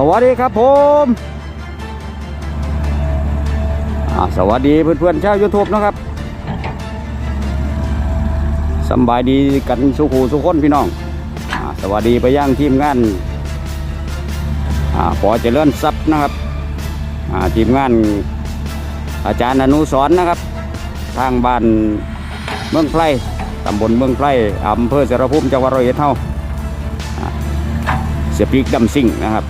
สวัสดีครับผมสวัสดีเพื่อนๆชาวยูทูบนะครับสบายดีกันสุขูสุขคนพี่น้องอสวัสดีไปย่างทีมงานอขอเจริญทรัพย์นะครับทีมงานอาจารย์อนุสรณ์นะครับ ทางบ้านเมืองไพรตำบลเมืองไพรอำเภอเสรภูมิจังหวัดร้อยเอ็ดเท่าเสียปลีกดำซิ่งนะครับ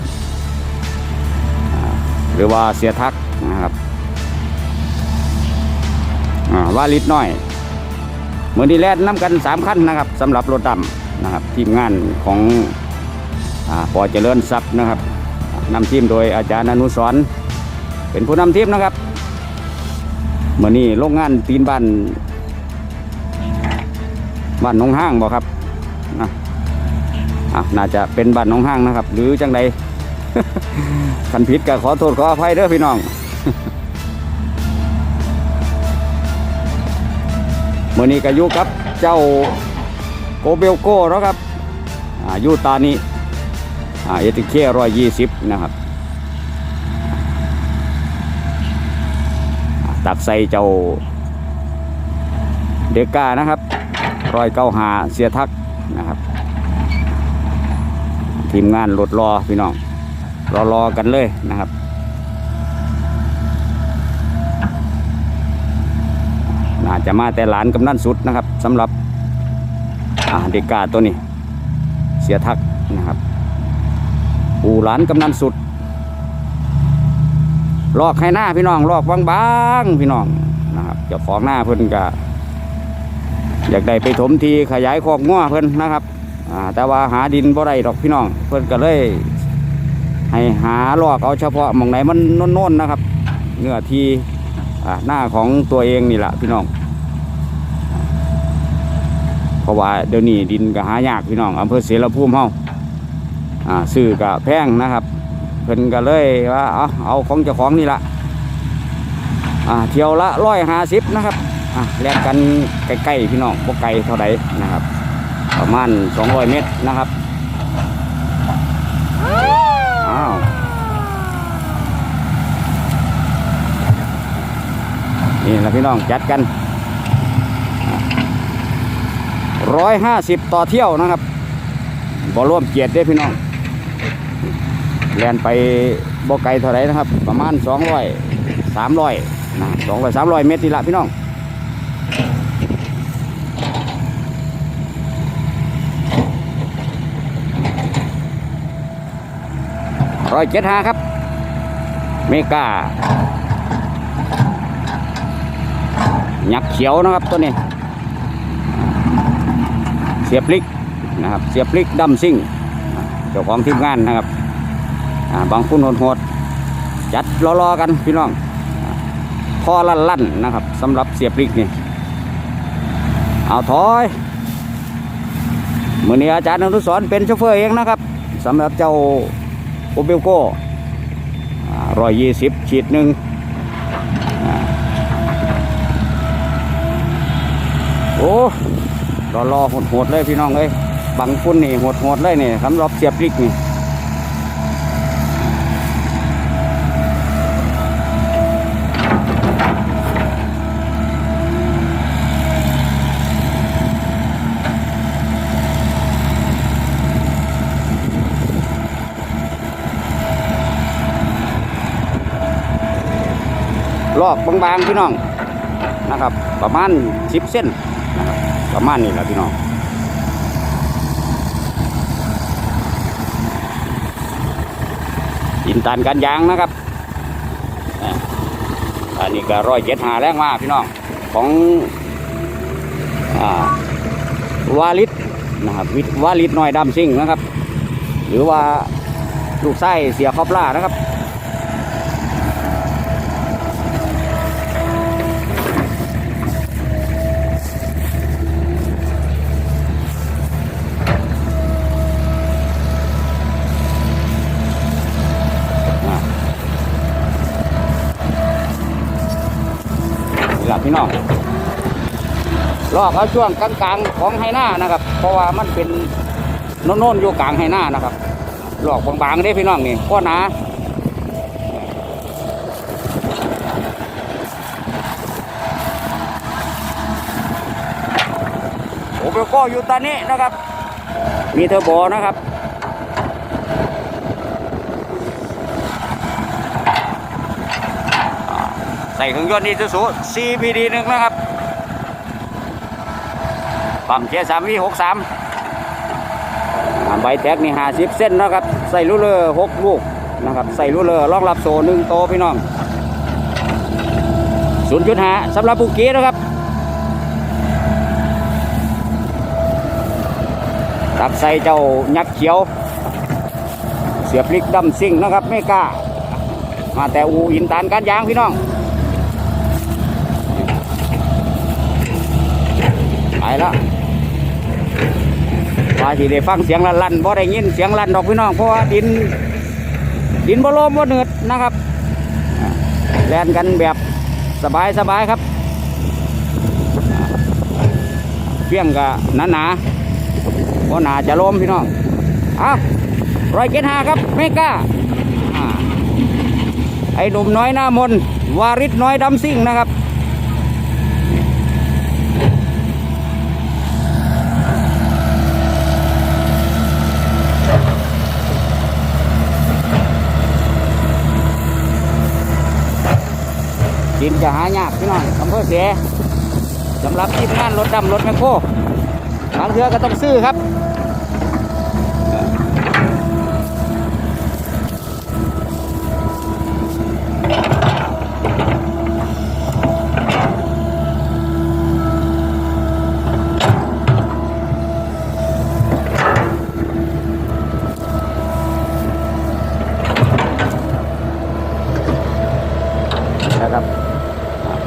หรือว่าเสียทักนะครับอ่าลิดน้อยเหมือนี้แล่นน้ำกันสามขั้นนะครับสำหรับรถดำนะครับ ทีมงานของอปอเจริญทรัพย์นะครับนำทีมโดยอาจารย์อนุสรเป็นผู้นำทีมนะครับเมื่อนี้โรงงานตีนบ้านบ้านหนองห้างบอกครับนะอะน่าจะเป็นบ้านหนองห้างนะครับ หรือจังใด คันผิดก็ขอโทษขออภัยเด้อพี่น้องเมื่อนี้ก็อยู่กับ เจ้าโกเบลโก้แล้วครับอายุตานี้อ่าเอติเคร้อยยี่สิบนะครับ ตักใส่เจ้าเดก้านะครับร้อยเก้าหาเสียทักนะครับ ทีมงานรถรอพี่น้อง รอรอกันเลยนะครับน่าจะมาแต่หลานกำนันสุดนะครับสำหรับอ่าเด็กกาตัวนี้ เสียทักนะครับปูหลานกำนันสุด ลอกให้หน้าพี่น้องลอกบางๆพี่น้องนะครับจะฟ้องหน้าเพิ่นก็อยากได้ไปถมทีขยายคอกง้อเพิ่นนะครับแต่ว่าหาดินบ่ได้ดอกพี่น้อง เพิ่นก็เลย ให้หาลอกเอาเฉพาะมองไหนมันโน่นๆนะครับเนื้อที่อ่าหน้าของตัวเองนี่แหละพี่น้องเพราะว่าเดี๋ยวนี้ดินก็หายากพี่น้องอำเภอเสรภูมิเฮาอ่าซื้อก็แพงนะครับเพิ่นก็เลยว่าเอาเอาของเจ้าของนี่ละอ่าเที่ยวละร้อยห้าสิบนะครับอ่าแลกกันใกล้ๆพี่น้องพวกไกลเท่าไหร่นะครับ ประมาณ 200 เมตรนะครับ อ้าว นี่แหละพี่น้องจัดกันร้อยห้าสิบต่อเที่ยวนะครับบ่ร่วมเกียรติเด้พี่น้องแลนไปบ่ไกลเท่าไรนะครับ ประมาณสองร้อยสามร้อยนะสองร้อยสามร้อยเมตรนี่ละพี่น้องร้อยเจ็ดห้าครับ เมกา ยักษ์เขียวนะครับตัวนี้ เสียบลิกนะครับ เสียบลิกดำซิ่งเจ้าของทีมงานนะครับบางคุณโหดๆจัดรอๆกันพี่น้องอ่าพอลั่นนะครับสำหรับเสียบลิกนี่เอาถอยมื่อนี้อาจารย์อนุสรเป็นโชเฟอร์เองนะครับสำหรับเจ้าโอเบลโก้ร้อยยี่สิบขีดหนึ่งอ่า โอ้รอรอหดหดเลยพี่น้องเอ้ยบังฟุ้นนี่หดหดเลยนี่สำหรับเสียบริกนี่ลอกบางๆพี่น้องนะครับ ประมาณสิบเส้น นะครับประมาณนี้แหละพี่น้องอินตานกันยางนะครับอันนี้ก็ร้อยเจ็ดหาแรงมาพี่น้องของอวาลิดนะครับวิวาลิดน้อยดำซิ่งนะครับ หรือว่าลูกไส้เสียคอบล่านะครับ ลอกเอาช่วงกลางๆของไฮหน้านะครับ เพราะว่ามันเป็นโน่นๆอยู่กลางไฮหน้านะครับหลอกบางๆได้พี่น้องนี่ก็หนาโอเปโก้อยู่ตอนนี้นะครับ มีเทอร์โบนะครับใส่เครื่องยนต์อีซูซู CPD หนึ่งนะครับ ปั๊มเจสามวีหกสามใบแท็กนี่ห้าสิบเส้นนะครับ ใส่ลูเลอร์หกลูกนะครับ ใส่ลูเลอร์รองรับโซ่หนึ่งโตพี่น้องศูนย์จุดห้าสำหรับบุกกี้นะครับตักใส่เจ้ายักษ์เขียว เสียบพลิกดำซิ่งนะครับไม่กล้า มาแต่อูอินตานการยางพี่น้องไปแล้วาที่ได้ฟังเสียงลั่นๆบ่ได้ยินเสียงลั่นดอกพี่น้องเพราะว่าดิน ดินบ่ลมบ่เนืดนะครับแล่นกันแบบสบายสบายครับเพียงกะหนาหนาบ่หนาจะลมพี่น้องเอาวรอยเกตหาครับไม่กล้าไอ้หนุ่มน้อยหน้ามนวาริศน้อยดำซิ่งนะครับ ดินจะหายากพี่น้องอำเภอเสียสำหรับทีมงานรถดำรถแมคโครบางเทือก็ต้องซื้อครับนะครับ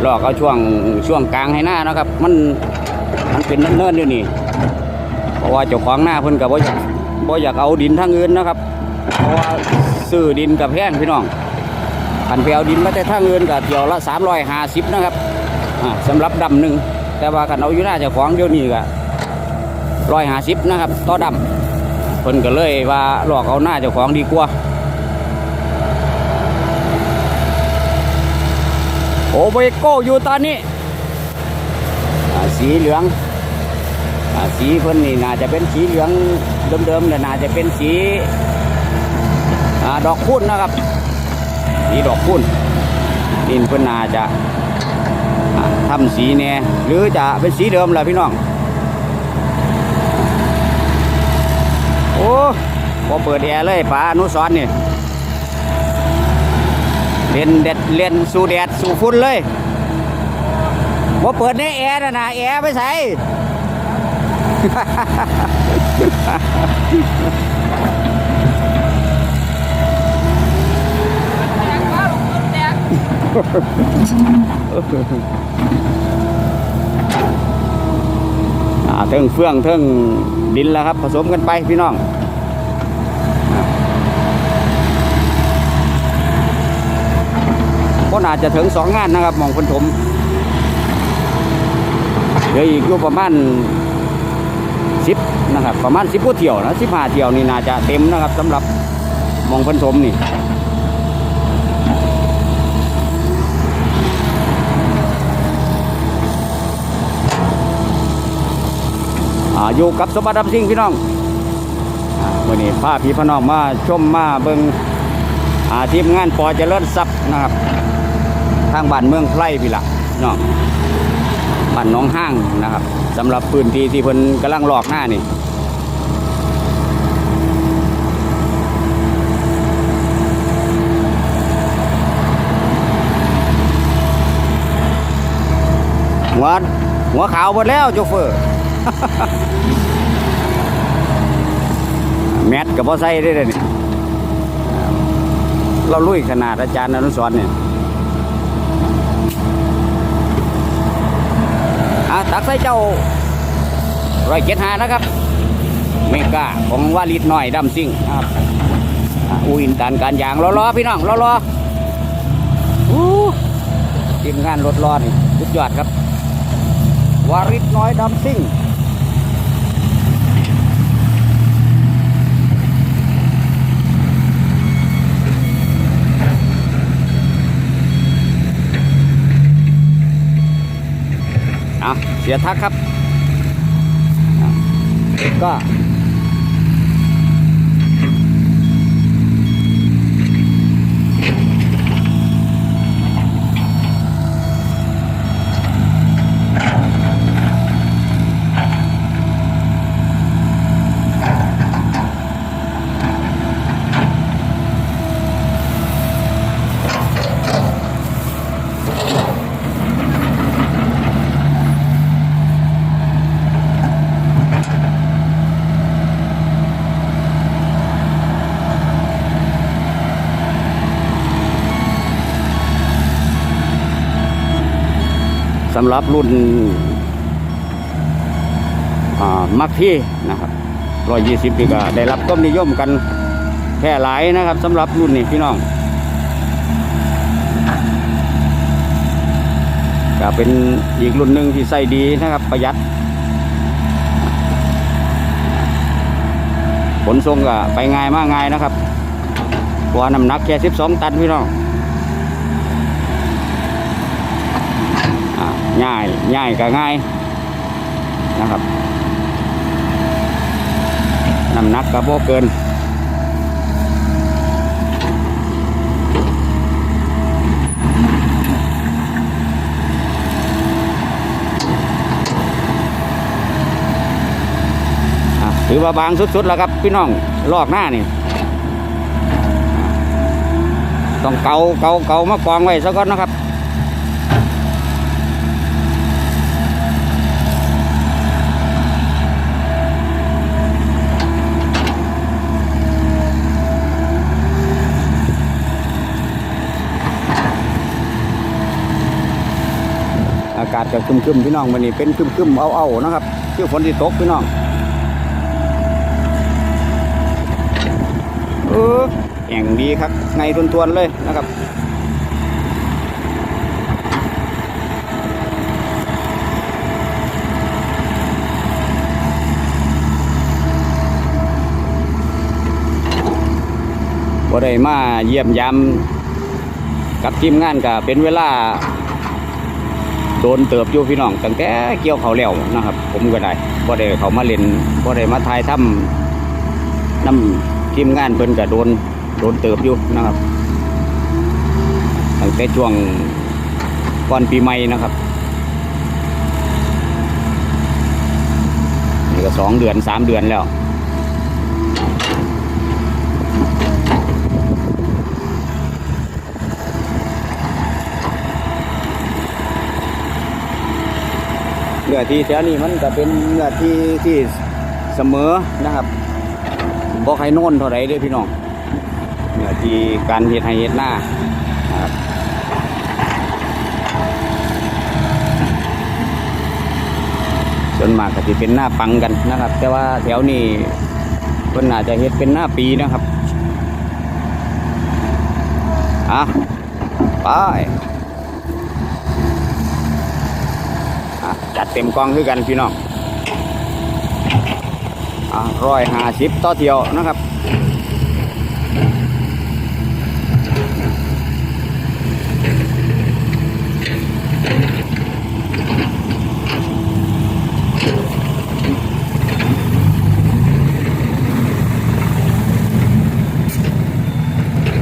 ลอกเอาช่วงช่วงกลางให้หน้านะครับ มันมันเป็นเนิ่นๆอยู่นี่ เพราะว่าเจ้าของหน้าเพิ่นกับบ่อยากบ่อยากเอาดินทางอื่นนะครับ เพราะว่าซื้อดินกับแพงพี่น้องขันไปเอาดินมาแต่ทางอื่นกับเที่ยวละ350นะครับอ่าสำหรับดำหนึ่งแต่ว่าขันเอาอยู่หน้าเจ้าของเดี๋ยวนี้ก็150นะครับต่อดำเพิ่นก็เลยว่าหลอกเอาหน้าเจ้าของดีกว่า โอเบโก้อยู่ตอนนี้อ่สีเหลืองอสีเพิ่นนี่น่าจะเป็นสีเหลืองเดิมๆเนี่น่าจะเป็นสีอดอกคุ้นนะครับ สีดอกคุ้นดินเพิ่นน่าจะทำสีแน่หรือจะเป็นสีเดิมแหละพี่น้องโอ้พอเปิดแอร์เลยป๋าอนุสรณ์นี่ เล่นเด็ดเล่นสู่แดดสู่ฝุ่นเลยว่าเปิดในแอร์นะนะแอร์ไปใส่อ่าเทิงเฟื่องเทิงดินแล้วครับ ผสมกันไปพี่น้อง ก็น่าจจะถึงสองงานนะครับมองคนถมเหลืออีกประมาณสิบนะครับประมาณสิบกว่าเที่ยวนะสิบห้าเที่ยวนี่น่าจะเต็มนะครับสำหรับมองคนถมนี่อยู่กับสมบัติดับซิ่งพี่น้องวันนี้พาพี่พน้องมาชมมาเบิงอาทีมงานปอเจริญทรัพย์นะครับ ทางบ้านเมืองไพร่พี่ละเนาะบ้านน้องห้างนะครับสำหรับพื้นที่ที่เพิ่นกำลังหลอกหน้านี่หัวหัวขาวหมดแล้วโจเฟอร์ แมทกับพ่อไส้ได้เลยนี่เราลุยขนาดอาจารย์อนุสรเนี่ย อะ ตักใส่เจ้าร้อยเจ็ดหานะครับเมกาของวาลิดหน่อยดำซิ่งครับอะอูอินตันการยางรอๆพี่น้องรอๆอู้ทีมงานรถรอนี่สุดยอดครับ วาริดน้อยดำซิ่ง เสียทักครับ ก็ำหรับรุ่นอ่ามักที่นะครับร้อยยี่สิบปีก็ได้รับความนิยมกันแพร่หลายนะครับสำหรับรุ่นนี้พี่น้องก็เป็นอีกรุ่นหนึ่งที่ใส่ดีนะครับประหยัดขนส่งก็ไปง่ายมากง่ายนะครับเพราะว่าน้ำหนักแค่12ตันพี่น้อง อ่า ง่ายง่ายก็ง่ายนะครับน้ำหนักก็บ่เกินถือว่าบางสุดๆแล้วครับพี่น้องลอกหน้านี่ต้องเกาเกาเกามากองไว้ซะก่อนนะครับ จะครึมพี่น้องวันนี้เป็นครึมๆเอานะครับคือฝนที่ตกพี่น้องเออแห่งดีครับไงทวนๆเลยนะครับบ่ได้มาเยี่ยมยามกับทีมงานก็เป็นเวลา โดนเติบอยู่พี่น้องตั้งแต่เกี่ยวเขาแล้วนะครับ ผมก็ได้บ่ได้เขามาเล่นบ่ได้มาถ่ายทำน้ำทีมงานเพิ่นก็โดนโดนเติบอยู่นะครับตั้งแต่ช่วงก่อนปีใหม่นะครับนี่ก็สองเดือนสามเดือนแล้ว เนื้อที่แถวนี้มันก็เป็นเนื้อที่ที่เสมอนะครับบ่ใครโน่นเท่าไรเด้พี่น้องเนื้อที่การเฮ็ดให้เฮ็ดหน้าครับส่วนมากก็จะเป็นหน้าปังกันนะครับ แต่ว่าแถวนี้เพิ่นน่าจจะเฮ็ดเป็นหน้าปีนะครับอะไป อะ จัดเต็มกองคือกันพี่น้องร้อยห้าสิบต่อเที่ยวนะครับ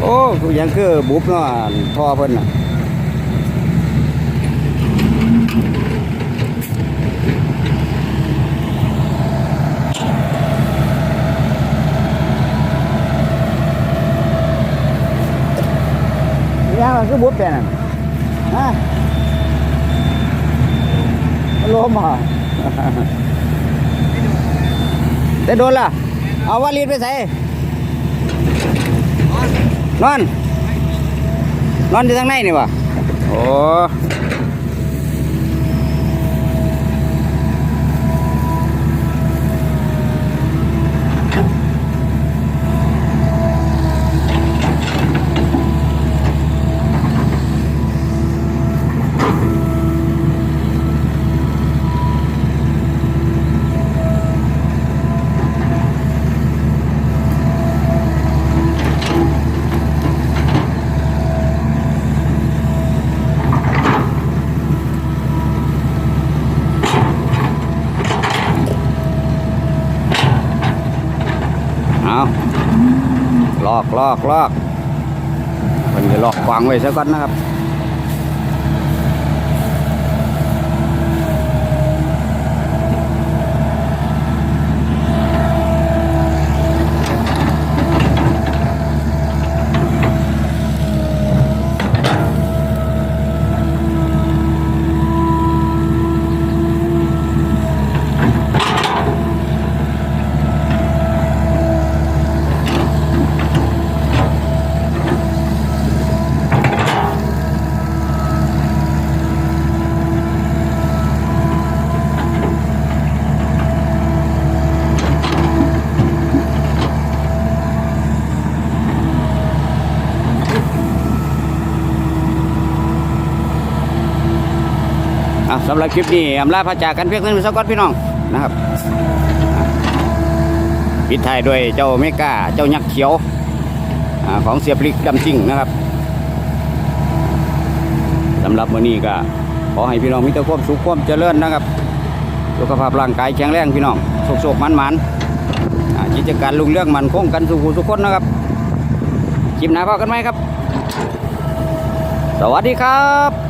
โอ้ยังคือบุบเนาะท่อเพิ่นน่ะ คือบุบเป็นน่ะฮะมันลมเหรอได้โดนล่ะ เอาว่าลีดไปใส่นอน นอนอยู่ทางในนี่วะโอ้ อาลอกลอกลอกมันจะลอกขวางไว้ซะก่อนนะครับ สำหรับคลิปนี้อำลาพระจากกันเพียงเท่านี้สักก่อนพี่น้องนะครับปิดท้ายด้วยเจ้าเมกาเจ้ายักษ์เขียวอของเสียบลิกดำจริงนะครับสำหรับวันนี้ก็ขอให้พี่น้องมีแต่ความสุขความเจริญนะครับสุขภาพร่างกายแข็งแรงพี่น้องโศกๆมันๆอ่ากิจการลุงเรื่องมันคงกันสุขสุขคนนะครับคลิปหน้าพอกันไหมครับ สวัสดีครับ